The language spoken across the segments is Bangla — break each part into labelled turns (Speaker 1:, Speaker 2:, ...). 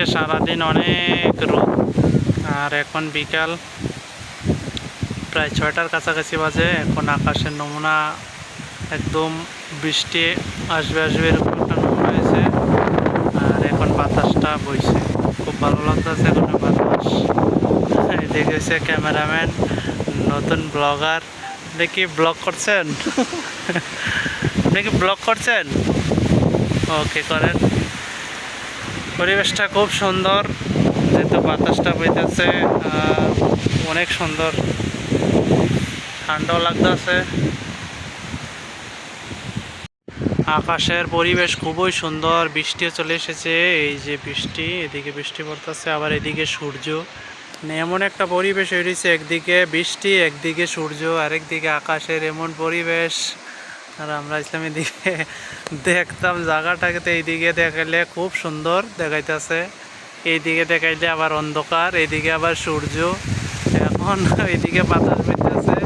Speaker 1: আজকে সারাদিন অনেক রোদ। আর এখন বিকাল প্রায় ছয়টার কাছাকাছি বাজে। এখন আকাশের নমুনা একদম বৃষ্টি আসবে আসবে এরকম একটা নমুনা হয়েছে। আর এখন বাতাসটা বইছে। খুব ভালো লাগতেছে, এখন বাতাস। দেখেছে ক্যামেরাম্যান, নতুন ব্লগার। দেখি ব্লগ করছেন? দেখি ব্লগ করছেন? ওকে, করেন। পরিবেশটা খুব সুন্দর, যেহেতু বাতাসটা বইতেছে অনেক সুন্দর। ঠান্ডাও লাগতেছে। আকাশের পরিবেশ খুবই সুন্দর, বৃষ্টিও চলে এসেছে, এই যে বৃষ্টি, এদিকে বৃষ্টি পড়তেছে, আবার এদিকে সূর্য। মানে এমন একটা পরিবেশ হয়েছে একদিকে বৃষ্টি, একদিকে সূর্য, আরেকদিকে আকাশের এমন পরিবেশ। আর আমরা ইসলামের দিকে দেখতাম, জায়গাটাকে তো এইদিকে দেখাইলে খুব সুন্দর দেখাইতেছে। এইদিকে দেখাইলে আবার অন্ধকার, এইদিকে আবার সূর্য। এখন এইদিকে বাতাস বইতেছে।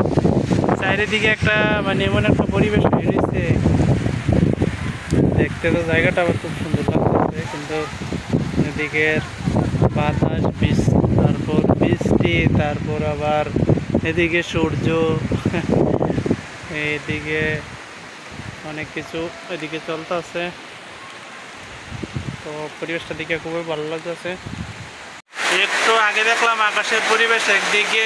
Speaker 1: চারিদিকে একটা মানে এমন একটা পরিবেশ হয়ে রয়েছে দেখতে তো জায়গাটা আবার খুব সুন্দর লাগতেছে, কিন্তু এদিকে বাতাস বীজ তারপর বৃষ্টি, তারপর আবার এদিকে সূর্য। এইদিকে অনেক কিছু এদিকে চলতেছে। তো পরিবেশটা দিকে খুবই ভালো লাগতেছে। একটু আগে দেখলাম আকাশের পরিবেশ, একদিকে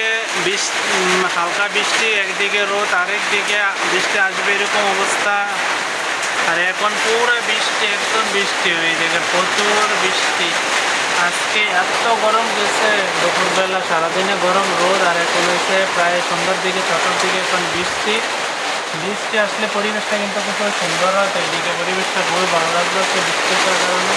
Speaker 1: হালকা বৃষ্টি, একদিকে রোদ, আরেকদিকে বৃষ্টি আসবে এরকম অবস্থা। আর এখন পুরো বৃষ্টি, একদম বৃষ্টি হয়ে দেখে প্রচুর বৃষ্টি। আজকে এত গরম গেছে, দুপুরবেলা সারাদিনে গরম, রোদ, আর এখন হয়েছে প্রায় সন্ধ্যার দিকে, ছটার দিকে এখন বৃষ্টি। বৃষ্টি আসলে পরিবেশটা কিন্তু খুব সুন্দর হয়, তো এইদিকে পরিবেশটা খুবই ভালো লাগল বৃষ্টি কারণে।